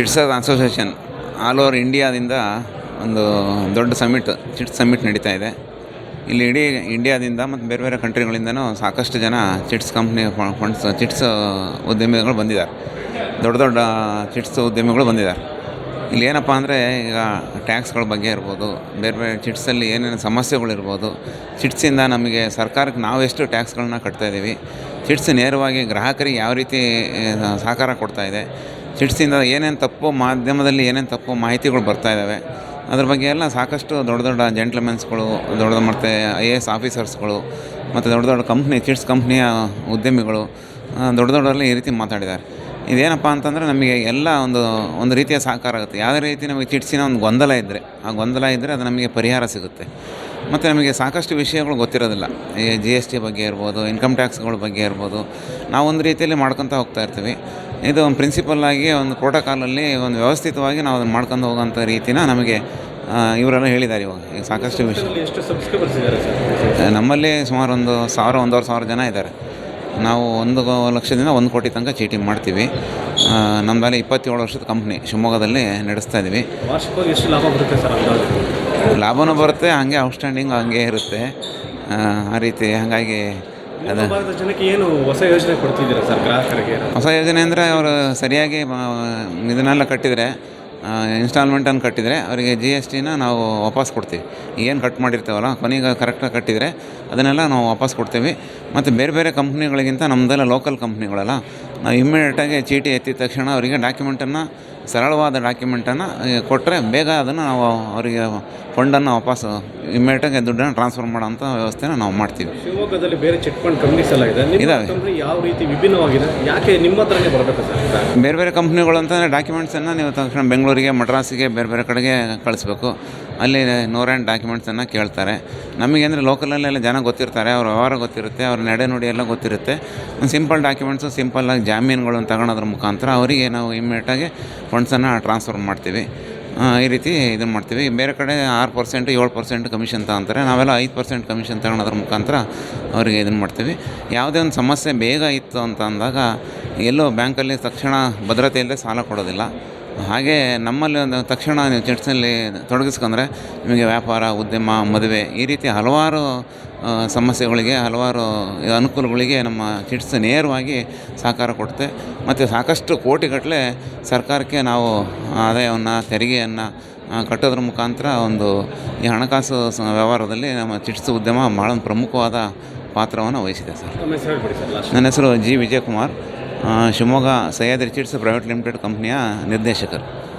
ಚಿಟ್ಸಸ್ association all over ಇಂಡಿಯಾದಿಂದ ಒಂದು ದೊಡ್ಡ ಸಮಿಟ್ ಚಿಟ್ಸ್ ಸಮಿಟ್ ನಡೀತಾ ಇದೆ. ಇಲ್ಲಿ ಇಡೀ ಇಂಡಿಯಾದಿಂದ ಮತ್ತು ಬೇರೆ ಬೇರೆ ಕಂಟ್ರಿಗಳಿಂದನೂ ಸಾಕಷ್ಟು ಜನ ಚಿಟ್ಸ್ ಕಂಪ್ನಿ ಫಂಡ್ಸ್, ಚಿಟ್ಸ್ ಉದ್ಯಮಿಗಳು ಬಂದಿದ್ದಾರೆ. ದೊಡ್ಡ ದೊಡ್ಡ ಚಿಟ್ಸ್ ಉದ್ಯಮಿಗಳು ಬಂದಿದ್ದಾರೆ. ಇಲ್ಲಿ ಏನಪ್ಪ ಅಂದರೆ ಈಗ ಟ್ಯಾಕ್ಸ್ಗಳ ಬಗ್ಗೆ ಇರ್ಬೋದು, ಬೇರೆ ಬೇರೆ ಚಿಟ್ಸಲ್ಲಿ ಏನೇನು ಸಮಸ್ಯೆಗಳಿರ್ಬೋದು ಚಿಟ್ಸಿಂದ ನಮಗೆ ಸರ್ಕಾರಕ್ಕೆ ನಾವು ಎಷ್ಟು ಟ್ಯಾಕ್ಸ್ಗಳನ್ನ ಕಟ್ತಾಯಿದ್ದೀವಿ ಚಿಟ್ಸ್ ನೇರವಾಗಿ ಗ್ರಾಹಕರಿಗೆ ಯಾವ ರೀತಿ ಸಹಕಾರ ಕೊಡ್ತಾ ಚಿಟ್ಸಿಂದ ಏನೇನು ತಪ್ಪು ಮಾಧ್ಯಮದಲ್ಲಿ ಏನೇನು ತಪ್ಪು ಮಾಹಿತಿಗಳು ಬರ್ತಾ ಇದ್ದಾವೆ ಅದ್ರ ಬಗ್ಗೆ ಎಲ್ಲ ಸಾಕಷ್ಟು ದೊಡ್ಡ ದೊಡ್ಡ ಜೆಂಟ್ಲ್ಮೆನ್ಸ್ಗಳು, ದೊಡ್ಡ ಮತ್ತು ಐ ಎ ಎಸ್ ಆಫೀಸರ್ಸ್ಗಳು, ಮತ್ತು ದೊಡ್ಡ ದೊಡ್ಡ ಕಂಪ್ನಿ ಚಿಟ್ಸ್ ಕಂಪ್ನಿಯ ಉದ್ಯಮಿಗಳು ದೊಡ್ಡ ದೊಡ್ಡವರಲ್ಲಿ ಈ ರೀತಿ ಮಾತಾಡಿದ್ದಾರೆ. ಇದೇನಪ್ಪ ಅಂತಂದರೆ ನಮಗೆ ಎಲ್ಲ ಒಂದು ಒಂದು ರೀತಿಯ ಸಹಕಾರ ಆಗುತ್ತೆ. ಯಾವುದೇ ರೀತಿ ನಮಗೆ ಚಿಟ್ಸಿನ ಒಂದು ಗೊಂದಲ ಇದ್ದರೆ ಆ ಗೊಂದಲ ಇದ್ದರೆ ಅದು ನಮಗೆ ಪರಿಹಾರ ಸಿಗುತ್ತೆ. ಮತ್ತು ನಮಗೆ ಸಾಕಷ್ಟು ವಿಷಯಗಳು ಗೊತ್ತಿರೋದಿಲ್ಲ. ಈ ಜಿ ಎಸ್ ಟಿ ಬಗ್ಗೆ ಇರ್ಬೋದು ಇನ್ಕಮ್ ಟ್ಯಾಕ್ಸ್ಗಳ ಬಗ್ಗೆ ಇರ್ಬೋದು ನಾವು ಒಂದು ರೀತಿಯಲ್ಲಿ ಮಾಡ್ಕೊತಾ ಹೋಗ್ತಾ ಇರ್ತೀವಿ. ಇದು ಒಂದು ಪ್ರಿನ್ಸಿಪಲ್ ಆಗಿ ಒಂದು ಪ್ರೋಟೋಕಾಲಲ್ಲಿ ಒಂದು ವ್ಯವಸ್ಥಿತವಾಗಿ ನಾವು ಅದನ್ನು ಮಾಡ್ಕೊಂಡು ಹೋಗೋಂಥ ರೀತಿನ ನಮಗೆ ಇವರೆಲ್ಲ ಹೇಳಿದ್ದಾರೆ ಇವಾಗ. ಈಗ ಸಾಕಷ್ಟು ವಿಷಯ. ಎಷ್ಟು ಸಬ್ಸ್ಕ್ರೈಬರ್ಸ್ ಇದ್ದಾರೆ ಸರ್? ನಮ್ಮಲ್ಲಿ ಸುಮಾರು ಒಂದು ಸಾವಿರ ಒಂದೂವರೆ ಸಾವಿರ ಜನ ಇದ್ದಾರೆ. ನಾವು ಒಂದು ಲಕ್ಷದಿಂದ ಒಂದು ಕೋಟಿ ತನಕ ಚೀಟಿ ಮಾಡ್ತೀವಿ. ನಮ್ಮಲ್ಲಿ ನಮ್ಮದಲ್ಲಿ ಇಪ್ಪತ್ತೇಳು ವರ್ಷದ ಕಂಪ್ನಿ ಶಿವಮೊಗ್ಗದಲ್ಲಿ ನಡೆಸ್ತಾ ಇದ್ದೀವಿ ವಾರ್ಷಿಕವಾಗಿ ಎಷ್ಟು ಲಾಭ ಬರುತ್ತೆ ಸರ್ ಲಾಭನೂ ಬರುತ್ತೆ ಹಾಗೆ ಔಟ್ಸ್ಟ್ಯಾಂಡಿಂಗ್ ಹಂಗೆ ಇರುತ್ತೆ. ಆ ರೀತಿ ಹಾಗಾಗಿ ಜನಕ್ಕೆ ಏನು ಹೊಸ ಯೋಜನೆ ಕೊಡ್ತಿದ್ದೀರಾ ಸರ್ ಗ್ರಾಹಕರಿಗೆ? ಹೊಸ ಯೋಜನೆ ಅಂದರೆ ಅವರು ಸರಿಯಾಗಿ ಇದನ್ನೆಲ್ಲ ಕಟ್ಟಿದರೆ ಇನ್ಸ್ಟಾಲ್ಮೆಂಟನ್ನು ಕಟ್ಟಿದರೆ ಅವರಿಗೆ ಜಿ ಎಸ್ ಟಿನ ನಾವು ವಾಪಸ್ ಕೊಡ್ತೀವಿ. ಏನು ಕಟ್ ಮಾಡಿರ್ತೀವಲ್ಲ, ಕೊನೆಗೆ ಕರೆಕ್ಟಾಗಿ ಕಟ್ಟಿದರೆ ಅದನ್ನೆಲ್ಲ ನಾವು ವಾಪಸ್ ಕೊಡ್ತೀವಿ. ಮತ್ತು ಬೇರೆ ಬೇರೆ ಕಂಪ್ನಿಗಳಿಗಿಂತ ನಮ್ಮದೆಲ್ಲ ಲೋಕಲ್ ಕಂಪ್ನಿಗಳಲ್ಲ ನಾವು ಇಮ್ಮಿಡಿಯೇಟಾಗಿ ಚೀಟಿ ಎತ್ತಿದ ತಕ್ಷಣ ಅವರಿಗೆ ಡಾಕ್ಯುಮೆಂಟನ್ನು ಸರಳವಾದ ಡಾಕ್ಯುಮೆಂಟನ್ನು ಕೊಟ್ಟರೆ ಬೇಗ ಅದನ್ನು ನಾವು ಅವರಿಗೆ ಫಂಡನ್ನು ವಾಪಸ್ ಇಮ್ಮಿಡಿಯೇಟಾಗಿ ದುಡ್ಡನ್ನು ಟ್ರಾನ್ಸ್ಫರ್ ಮಾಡೋಂಥ ವ್ಯವಸ್ಥೆನ ನಾವು ಮಾಡ್ತೀವಿ ಶಿವಮೊಗ್ಗದಲ್ಲಿ ಬೇರೆ ಚೆಕ್ ಪಾಯಿಂಟ್ ಕಂಪ್ನೀಸ್ ಎಲ್ಲ ಇದೆ ಇದಾವೆ. ಯಾವ ರೀತಿ ವಿಭಿನ್ನವಾಗಿದೆ ಯಾಕೆ ನಿಮ್ಮ ಹತ್ರನೇ ಬರಬೇಕು ಸರ್? ಬೇರೆ ಬೇರೆ ಕಂಪ್ನಿಗಳು ಅಂತಂದರೆ ಡಾಕ್ಯುಮೆಂಟ್ಸನ್ನು ನೀವು ತಕ್ಷಣ ಬೆಂಗಳೂರಿಗೆ ಮಡ್ರಾಸಿಗೆ ಬೇರೆ ಬೇರೆ ಕಡೆಗೆ ಕಳಿಸ್ಬೇಕು ಅಲ್ಲಿ ನೂರ ಎಂಟು ಡಾಕ್ಯುಮೆಂಟ್ಸನ್ನು ಕೇಳ್ತಾರೆ. ನಮಗೆ ಅಂದರೆ ಲೋಕಲಲ್ಲೆಲ್ಲ ಜನ ಗೊತ್ತಿರ್ತಾರೆ, ಅವ್ರ ವ್ಯವಹಾರ ಗೊತ್ತಿರುತ್ತೆ, ಅವ್ರ ನಡೆ ನುಡಿ ಎಲ್ಲ ಗೊತ್ತಿರುತ್ತೆ. ಸಿಂಪಲ್ ಡಾಕ್ಯುಮೆಂಟ್ಸು ಸಿಂಪಲ್ಲಾಗಿ ಜಾಮೀನುಗಳನ್ನು ತಗೊಳೋದ್ರ ಮುಖಾಂತರ ಅವರಿಗೆ ನಾವು ಇಮ್ಮಿಡಿಯೇಟಾಗಿ ಫಂಡ್ಸನ್ನು ಟ್ರಾನ್ಸ್ಫರ್ ಮಾಡ್ತೀವಿ. ಈ ರೀತಿ ಇದನ್ನು ಮಾಡ್ತೀವಿ. ಬೇರೆ ಕಡೆ ಆರು ಪರ್ಸೆಂಟ್ ಏಳು ಪರ್ಸೆಂಟ್ ಕಮಿಷನ್ ತಗೊಂತಾರೆ. ನಾವೆಲ್ಲ ಐದು ಪರ್ಸೆಂಟ್ ಕಮಿಷನ್ ತಗೊಳೋದ್ರ ಮುಖಾಂತರ ಅವರಿಗೆ ಇದನ್ನು ಮಾಡ್ತೀವಿ. ಯಾವುದೇ ಒಂದು ಸಮಸ್ಯೆ ಬೇಗ ಇತ್ತು ಅಂತ ಅಂದಾಗ ಎಲ್ಲೋ ಬ್ಯಾಂಕಲ್ಲಿ ತಕ್ಷಣ ಭದ್ರತೆ ಇಲ್ಲದೆ ಸಾಲ ಕೊಡೋದಿಲ್ಲ. ಹಾಗೆ ನಮ್ಮಲ್ಲಿ ಒಂದು ತಕ್ಷಣ ನೀವು ಚಿಟ್ಸಲ್ಲಿ ತೊಡಗಿಸ್ಕೊಂಡ್ರೆ ನಿಮಗೆ ವ್ಯಾಪಾರ ಉದ್ಯಮ ಮದುವೆ ಈ ರೀತಿ ಹಲವಾರು ಸಮಸ್ಯೆಗಳಿಗೆ ಹಲವಾರು ಅನುಕೂಲಗಳಿಗೆ ನಮ್ಮ ಚಿಟ್ಸ್ ನೇರವಾಗಿ ಸಹಕಾರ ಕೊಡುತ್ತೆ. ಮತ್ತು ಸಾಕಷ್ಟು ಕೋಟಿಗಟ್ಟಲೆ ಸರ್ಕಾರಕ್ಕೆ ನಾವು ಆದಾಯವನ್ನು ತೆರಿಗೆಯನ್ನು ಕಟ್ಟೋದ್ರ ಮುಖಾಂತರ ಒಂದು ಈ ಹಣಕಾಸು ವ್ಯವಹಾರದಲ್ಲಿ ನಮ್ಮ ಚಿಟ್ಸ್ ಉದ್ಯಮ ಭಾಳ ಪ್ರಮುಖವಾದ ಪಾತ್ರವನ್ನು ವಹಿಸಿದೆ ಸರ್. ನನ್ನ ಹೆಸರು G. Vijayakumar. Shivamogga Sahyadri chits private limited ಕಂಪ್ನಿಯ ನಿರ್ದೇಶಕರು.